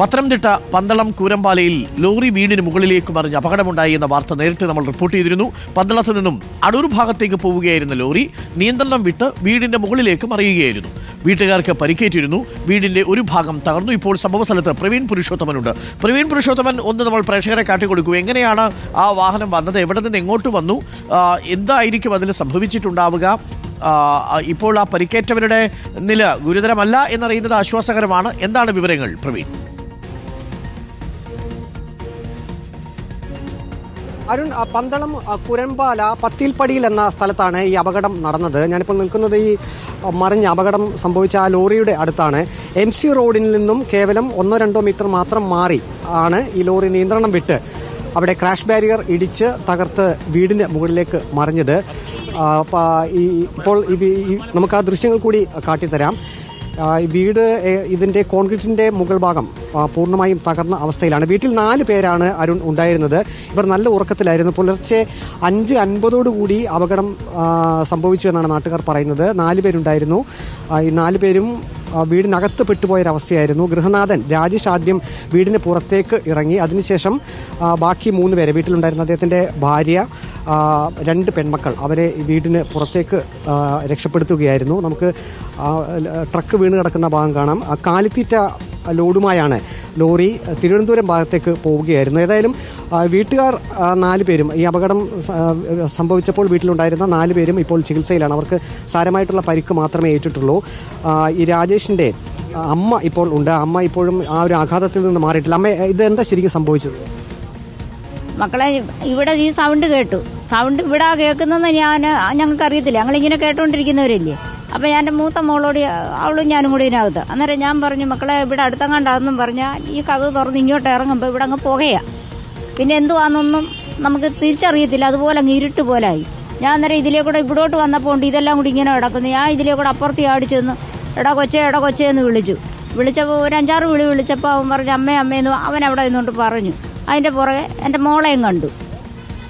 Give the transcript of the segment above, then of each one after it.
Pathanamthitta Pandalam കൂരമ്പാലയിൽ lorry വീടിന് മുകളിലേക്ക് മറിഞ്ഞ് അപകടമുണ്ടായി എന്ന വാർത്ത നേരത്തെ നമ്മൾ റിപ്പോർട്ട് ചെയ്തിരുന്നു. പന്തളത്ത് നിന്നും അടൂർ ഭാഗത്തേക്ക് പോവുകയായിരുന്ന ലോറി നിയന്ത്രണം വിട്ട് വീടിന്റെ മുകളിലേക്ക് മറിയുകയായിരുന്നു. വീട്ടുകാർക്ക് പരിക്കേറ്റിരുന്നു. വീടിന്റെ ഒരു ഭാഗം തകർന്നു. ഇപ്പോൾ സംഭവ സ്ഥലത്ത് പ്രവീൺ പുരുഷോത്തമനുണ്ട്. പ്രവീൺ പുരുഷോത്തമൻ ഒന്ന് നമ്മൾ പ്രേക്ഷകരെ കാട്ടിക്കൊടുക്കൂ. എങ്ങനെയാണ് ആ വാഹനം വന്നത്? എവിടെ നിന്ന് എങ്ങോട്ട് വന്നു? എന്തായിരിക്കും അതിൽ സംഭവിച്ചിട്ടുണ്ടാവുക? ഇപ്പോൾ ആ പരിക്കേറ്റവരുടെ നില ഗുരുതരമല്ല എന്നറിയുന്നത് ആശ്വാസകരമാണ്. എന്താണ് വിവരങ്ങൾ പ്രവീൺ? അരുൺ പന്തളം കുരമ്പാല പത്തിൽപ്പടിയിൽ എന്ന സ്ഥലത്താണ് ഈ അപകടം നടന്നത്. ഞാനിപ്പോൾ നിൽക്കുന്നത് ഈ മറിഞ്ഞ അപകടം സംഭവിച്ച ആ ലോറിയുടെ അടുത്താണ്. എം സി റോഡിൽ നിന്നും കേവലം ഒന്നോ രണ്ടോ മീറ്റർ മാത്രം മാറി ആണ് ഈ ലോറി നിയന്ത്രണം വിട്ട് അവിടെ ക്രാഷ് ബാരിയർ ഇടിച്ച് തകർത്ത് വീടിന് മുകളിലേക്ക് മറിഞ്ഞത്. ഈ ഇപ്പോൾ നമുക്ക് ആ ദൃശ്യങ്ങൾ കൂടി കാട്ടിത്തരാം. വീട് ഇതിന്റെ കോൺക്രീറ്റിന്റെ മുകൾ ഭാഗം പൂർണമായും തകർന്ന അവസ്ഥയിലാണ്. വീട്ടിൽ നാല് പേരാണ് അരുൺ ഉണ്ടായിരുന്നത്. ഇവർ നല്ല ഉറക്കത്തിലായിരുന്നു. പുലർച്ചെ അഞ്ച് അൻപതോടുകൂടി അപകടം സംഭവിച്ചു എന്നാണ് നാട്ടുകാർ പറയുന്നത്. നാല് പേരുണ്ടായിരുന്നു. ഈ നാല് പേരും വീടിനകത്ത് പെട്ടുപോയൊരവസ്ഥയായിരുന്നു. ഗൃഹനാഥൻ രാജേഷ് ആദ്യം വീടിന് പുറത്തേക്ക് ഇറങ്ങി. അതിനുശേഷം ബാക്കി മൂന്ന് പേരെ വീട്ടിലുണ്ടായിരുന്ന അദ്ദേഹത്തിന്റെ ഭാര്യ രണ്ട് പെൺമക്കൾ അവരെ വീടിന് പുറത്തേക്ക് രക്ഷപ്പെടുത്തുകയായിരുന്നു. നമുക്ക് ട്രക്ക് വീണ് കിടക്കുന്ന ഭാഗം കാണാം. കാലിത്തീറ്റ ലോഡുമായാണ് ലോറി തിരുവനന്തപുരം ഭാഗത്തേക്ക് പോവുകയായിരുന്നു. ഏതായാലും വീട്ടുകാർ നാല് പേരും ഈ അപകടം സംഭവിച്ചപ്പോൾ വീട്ടിലുണ്ടായിരുന്ന നാല് പേരും ഇപ്പോൾ ചികിത്സയിലാണ്. അവർക്ക് സാരമായിട്ടുള്ള പരിക്ക് മാത്രമേ ഏറ്റിട്ടുള്ളൂ. ഈ രാജേഷിന്റെ അമ്മ ഇപ്പോൾ ഉണ്ട്. അമ്മ ഇപ്പോഴും ആ ഒരു ആഘാതത്തിൽ നിന്ന് മാറിയിട്ടില്ല. അമ്മ ഇത് എന്താ ശരിക്കും സംഭവിച്ചത്? മക്കളെ ഇവിടെ ഈ സൗണ്ട് കേട്ടു. സൗണ്ട് ഇവിടെ കേൾക്കുന്നതെന്ന് ഞാൻ ഞങ്ങൾക്ക് അറിയത്തില്ല ഞങ്ങളിങ്ങനെ കേട്ടോണ്ടിരിക്കുന്നവരല്ലേ? അപ്പം ഞാൻ എന്റെ മൂത്ത മോളോട് അവളും ഞാനും കൂടി ഇതിനകത്ത്. അന്നേരം ഞാൻ പറഞ്ഞു മക്കളെ ഇവിടെ അടുത്തങ്ങാണ്ടാണെന്നും പറഞ്ഞാൽ ഈ കഥ തുറന്ന് ഇങ്ങോട്ട് ഇറങ്ങുമ്പോൾ ഇവിടെ അങ്ങ് പുകയാ. പിന്നെ എന്തുവാന്നൊന്നും നമുക്ക് തിരിച്ചറിയത്തില്ല. അതുപോലെ അങ്ങ് ഇരുട്ട് പോലായി. ഞാൻ അന്നേരം ഇതിലേ കൂടെ ഇവിടോട്ട് വന്നപ്പോൾ ഉണ്ട് ഇതെല്ലാം കൂടി ഇങ്ങനെ കിടക്കുന്നു. ഞാൻ ഇതിലേ കൂടെ അപ്പുറത്ത് ചെന്ന് എടാ കൊച്ചേ എടാ കൊച്ചേ എന്ന് വിളിച്ചു. വിളിച്ചപ്പോൾ ഒരു അഞ്ചാറ് വിളി വിളിച്ചപ്പോൾ അവൻ പറഞ്ഞു അമ്മേ അമ്മേന്ന് അവൻ അവിടെ നിന്നുകൊണ്ട് പറഞ്ഞു. അതിന്റെ പുറകെ എന്റെ മോളെയും കണ്ടു.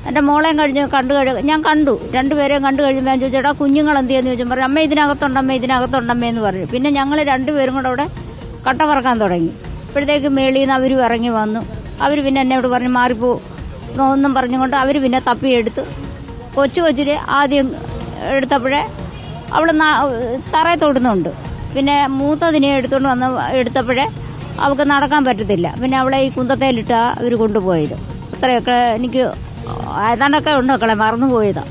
എന്റെ മോളെയും കഴിഞ്ഞ് കണ്ടു കഴി ഞാൻ കണ്ടു. രണ്ടുപേരെയും കണ്ടു കഴിയുമ്പോൾ ഞാൻ ചോദിച്ചേട്ടാ കുഞ്ഞുങ്ങൾ എന്ത് ചെയ്യുന്നു ചോദിച്ചു. പറഞ്ഞു അമ്മ ഇതിനകത്തുണ്ടമ്മ ഇതിനകത്തുണ്ടമ്മേ എന്ന് പറഞ്ഞു. പിന്നെ ഞങ്ങൾ രണ്ടുപേരും കൂടെ അവിടെ കട്ട പറക്കാൻ തുടങ്ങി. ഇപ്പോഴത്തേക്ക് മേളിയിൽ നിന്ന് അവരും ഇറങ്ങി വന്നു. അവർ പിന്നെ എന്നോട് പറഞ്ഞു മാറിപ്പോ. ഒന്നും പറഞ്ഞുകൊണ്ട് അവർ പിന്നെ തപ്പിയെടുത്ത് കൊച്ചു കൊച്ചിൽ ആദ്യം എടുത്തപ്പോഴേ അവൾ തറയെ തൊടുന്നുണ്ട്. പിന്നെ മൂത്തതിനെ എടുത്തുകൊണ്ട് വന്ന് എടുത്തപ്പോഴേ അവൾക്ക് നടക്കാൻ പറ്റത്തില്ല. പിന്നെ അവളെ ഈ കുന്തത്തേലിട്ടാ അവർ കൊണ്ടുപോയത്. അത്രയൊക്കെ എനിക്ക് ഏതാണ്ടൊക്കെ ഉണ്ട് മക്കളെ മറന്നുപോയതാ.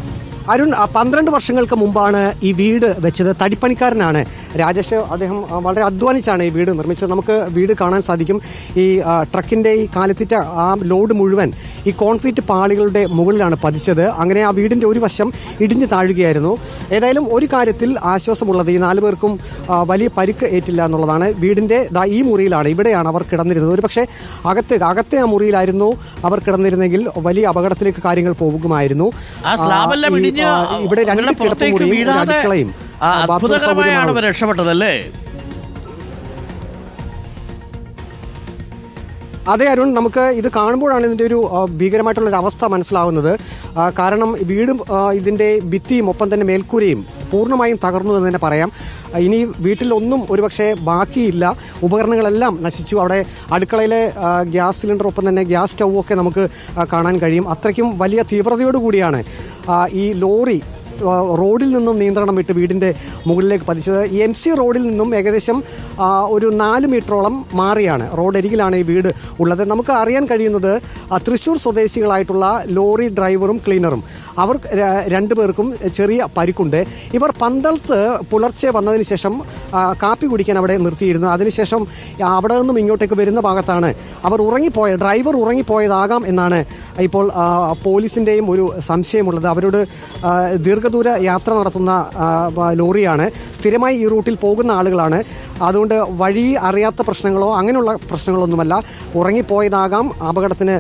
അരുൺ പന്ത്രണ്ട് വർഷങ്ങൾക്ക് മുമ്പാണ് ഈ വീട് വെച്ചത്. തടിപ്പണിക്കാരനാണ് രാജേഷ്. അദ്ദേഹം വളരെ അധ്വാനിച്ചാണ് ഈ വീട് നിർമ്മിച്ചത്. നമുക്ക് വീട് കാണാൻ സാധിക്കും. ഈ ട്രക്കിന്റെ ട്രക്കിന്റെ ഈ കാലത്തിറ്റ ആ ലോഡ് മുഴുവൻ ഈ കോൺക്രീറ്റ് പാളികളുടെ മുകളിലാണ് പതിച്ചത്. അങ്ങനെ ആ വീടിന്റെ ഒരു വശം ഇടിഞ്ഞു താഴുകയായിരുന്നു. ഏതായാലും ഒരു കാര്യത്തിൽ ആശ്വാസമുള്ളത് ഈ നാലു പേർക്കും വലിയ പരിക്ക് ഏറ്റില്ല എന്നുള്ളതാണ്. വീടിന്റെ ദാ ഈ മുറിയിലാണ്. ഇവിടെയാണ് അവർ കിടന്നിരുന്നത്. ഒരു പക്ഷേ അകത്ത് അകത്തെ ആ മുറിയിലായിരുന്നു അവർ കിടന്നിരുന്നെങ്കിൽ വലിയ അപകടത്തിലേക്ക് കാര്യങ്ങൾ പോകുമായിരുന്നു. ആ, ഇവിടെ രണ്ട് പുറത്തേക്ക് വീഴാതെ അത്ഭുതകരമായാണ് അവർ രക്ഷപ്പെട്ടതല്ലേ? അതെ അരുൺ നമുക്ക് ഇത് കാണുമ്പോഴാണ് ഇതിന്റെ ഒരു ഭീകരമായിട്ടുള്ളൊരു ഭീകരമായിട്ടുള്ള ഒരു അവസ്ഥ മനസ്സിലാവുന്നത് കാരണം വീടും ഇതിന്റെ ഇതിന്റെ ഭിത്തിയും ഒപ്പം തന്നെ മേൽക്കൂരയും പൂർണമായും തകർന്നു എന്ന് തന്നെ പറയാം. ഇനി വീട്ടിലൊന്നും ഒരുപക്ഷെ ബാക്കിയില്ല. ഉപകരണങ്ങളെല്ലാം നശിച്ചു. അവിടെ അടുക്കളയിലെ ഗ്യാസ് സിലിണ്ടറൊപ്പം തന്നെ ഗ്യാസ് സ്റ്റൗ ഒക്കെ നമുക്ക് കാണാൻ കഴിയും. അത്രയ്ക്കും വലിയ തീവ്രതയോടുകൂടിയാണ് കൂടിയാണ് ഈ ലോറി റോഡിൽ നിന്നും നിയന്ത്രണം വിട്ട് വീടിന്റെ മുകളിലേക്ക് പതിച്ചത്. എം സി റോഡിൽ നിന്നും ഏകദേശം ഒരു നാല് മീറ്ററോളം മാറിയാണ്. റോഡരികിലാണ് ഈ വീട് ഉള്ളത്. നമുക്ക് അറിയാൻ കഴിയുന്നത് തൃശ്ശൂർ സ്വദേശികളായിട്ടുള്ള ലോറി ഡ്രൈവറും ക്ലീനറും. അവർ രണ്ടു രണ്ടുപേർക്കും ചെറിയ പരിക്കുണ്ട്. ഇവർ പന്തളത്ത് പുലർച്ചെ വന്നതിന് ശേഷം കാപ്പി കുടിക്കാൻ അവിടെ നിർത്തിയിരുന്നു. അതിനുശേഷം അവിടെ നിന്നും ഇങ്ങോട്ടേക്ക് വരുന്ന ഭാഗത്താണ് അവർ ഉറങ്ങിപ്പോയ ഡ്രൈവർ ഉറങ്ങിപ്പോയതാകാം എന്നാണ് ഇപ്പോൾ പോലീസിന്റെയും ഒരു സംശയമുള്ളത്. അവരോട് ആ, ദീർഘദൂര യാത്ര നടത്തുന്ന ലോറിയാണ്. സ്ഥിരമായി ഈ റൂട്ടിൽ പോകുന്ന ആളുകളാണ്. അതുകൊണ്ട് വഴി അറിയാത്ത പ്രശ്നങ്ങളോ അങ്ങനെയുള്ള പ്രശ്നങ്ങളൊന്നുമല്ല. ഉറങ്ങിപ്പോയതാകാം അപകടത്തിന്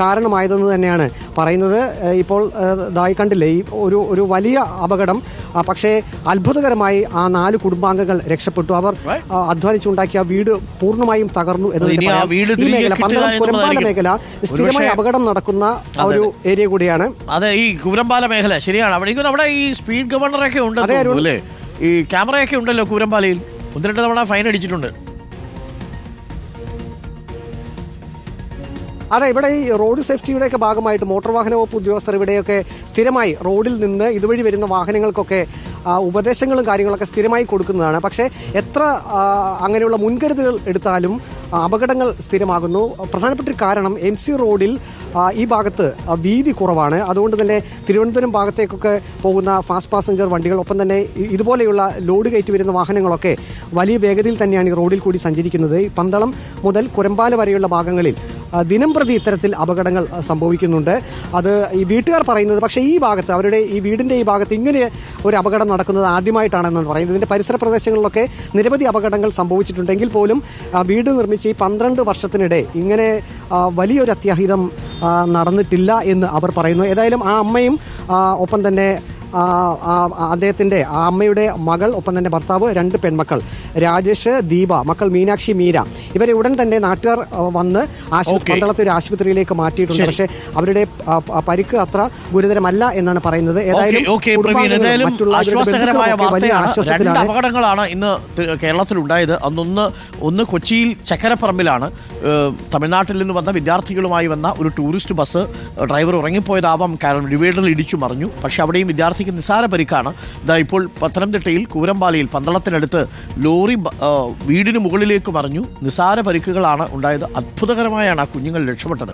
കാരണമായതെന്ന് തന്നെയാണ് പറയുന്നത്. ഇപ്പോൾ ഇതായി കണ്ടില്ലേ ഈ ഒരു ഒരു വലിയ അപകടം. പക്ഷേ അത്ഭുതകരമായി ആ നാല് കുടുംബാംഗങ്ങൾ രക്ഷപ്പെട്ടു. അവർ അധ്വാനിച്ചുണ്ടാക്കിയ വീട് പൂർണമായും തകർന്നു എന്ന് മേഖല കുരമ്പാല മേഖല സ്ഥിരമായി അപകടം നടക്കുന്ന ഒരു ഏരിയ കൂടിയാണ്. അതെ ഈ കുരമ്പാല മേഖല ശരിയാണ്. അവിടെ ഈ സ്പീഡ് ഗവർണറൊക്കെ ഉണ്ട് അല്ലേ? ഈ ക്യാമറയൊക്കെ ഉണ്ടല്ലോ കൂരമ്പാലയിൽ. ഒന്ന് രണ്ട് തവണ ഫൈൻ അടിച്ചിട്ടുണ്ട്. അതെ ഇവിടെ ഈ റോഡ് സേഫ്റ്റിയുടെ ഒക്കെ ഭാഗമായിട്ട് മോട്ടോർ വാഹന വകുപ്പ് ഉദ്യോഗസ്ഥർ ഇവിടെയൊക്കെ സ്ഥിരമായി റോഡിൽ നിന്ന് ഇതുവഴി വരുന്ന വാഹനങ്ങൾക്കൊക്കെ ഉപദേശങ്ങളും കാര്യങ്ങളൊക്കെ സ്ഥിരമായി കൊടുക്കുന്നതാണ്. പക്ഷേ എത്ര അങ്ങനെയുള്ള മുൻകരുതലുകൾ എടുത്താലും അപകടങ്ങൾ സ്ഥിരമാകുന്നു. പ്രധാനപ്പെട്ട ഒരു കാരണം എം സി റോഡിൽ ഈ ഭാഗത്ത് വീതി കുറവാണ്. അതുകൊണ്ട് തന്നെ തിരുവനന്തപുരം ഭാഗത്തേക്കൊക്കെ പോകുന്ന ഫാസ്റ്റ് പാസഞ്ചർ വണ്ടികൾ ഒപ്പം തന്നെ ഇതുപോലെയുള്ള ലോഡ് കയറ്റി വരുന്ന വാഹനങ്ങളൊക്കെ വലിയ വേഗതയിൽ തന്നെയാണ് ഈ റോഡിൽ കൂടി സഞ്ചരിക്കുന്നത്. പന്തളം മുതൽ കുരമ്പാല വരെയുള്ള ഭാഗങ്ങളിൽ ദിനം പ്രതി ഇത്തരത്തിൽ അപകടങ്ങൾ സംഭവിക്കുന്നുണ്ട്. അത് ഈ വീട്ടുകാർ പറയുന്നത് പക്ഷേ ഈ ഭാഗത്ത് അവരുടെ ഈ വീടിന്റെ ഈ ഭാഗത്ത് ഇങ്ങനെ ഒരു അപകടം നടക്കുന്നത് ആദ്യമായിട്ടാണെന്നാണ് പറയുന്നത്. ഇതിന്റെ പരിസര പ്രദേശങ്ങളിലൊക്കെ നിരവധി അപകടങ്ങൾ സംഭവിച്ചിട്ടുണ്ടെങ്കിൽ പോലും വീട് നിർമ്മിച്ച് ഈ പന്ത്രണ്ട് വർഷത്തിനിടെ ഇങ്ങനെ വലിയൊരു അത്യാഹിതം നടന്നിട്ടില്ല എന്ന് അവർ പറയുന്നു. ഏതായാലും ആ അമ്മയും ഒപ്പം തന്നെ ആ അമ്മയുടെ മകൾ ഒപ്പം തന്നെ ഭർത്താവ് രണ്ട് പെൺമക്കൾ. രാജേഷ് ദീപ മക്കൾ മീനാക്ഷി മീര. ഇവരെ ഉടൻ തന്നെ നാട്ടുകാർ വന്ന് ആശുപത്രി പന്തളത്തെ ഒരു ആശുപത്രിയിലേക്ക് മാറ്റിയിട്ടുണ്ട്. പക്ഷേ അവരുടെ പരിക്ക് അത്ര ഗുരുതരമല്ല എന്നാണ് പറയുന്നത്. ആശ്വാസകരമായ വാർത്തയാണ്. രണ്ട് അപകടങ്ങളാണ് ഇന്ന് കേരളത്തിൽ ഉണ്ടായത് അന്നൊന്ന് ഒന്ന് കൊച്ചിയിൽ ചക്കരപ്പറമ്പിലാണ് തമിഴ്നാട്ടിൽ നിന്ന് വന്ന വിദ്യാർത്ഥികളുമായി വന്ന ഒരു ടൂറിസ്റ്റ് ബസ് ഡ്രൈവർ ഉറങ്ങിപ്പോയതാവാം. കാരണം ഡിവൈഡറിൽ ഇടിച്ചു മറിഞ്ഞു. പക്ഷേ അവിടെയും വിദ്യാർത്ഥിക്ക് നിസ്സാര പരിക്കാണ്. ഇതാ ഇപ്പോൾ പത്തനംതിട്ടയിൽ കൂരമ്പാലയിൽ പന്തളത്തിനടുത്ത് ലോറി വീടിന് മുകളിലേക്ക് മറിഞ്ഞു നിസ്സാര പരിക്കുകളാണ് ഉണ്ടായത്. അത്ഭുതകരമായാണ് ആ കുഞ്ഞുങ്ങൾ രക്ഷപ്പെട്ടത്.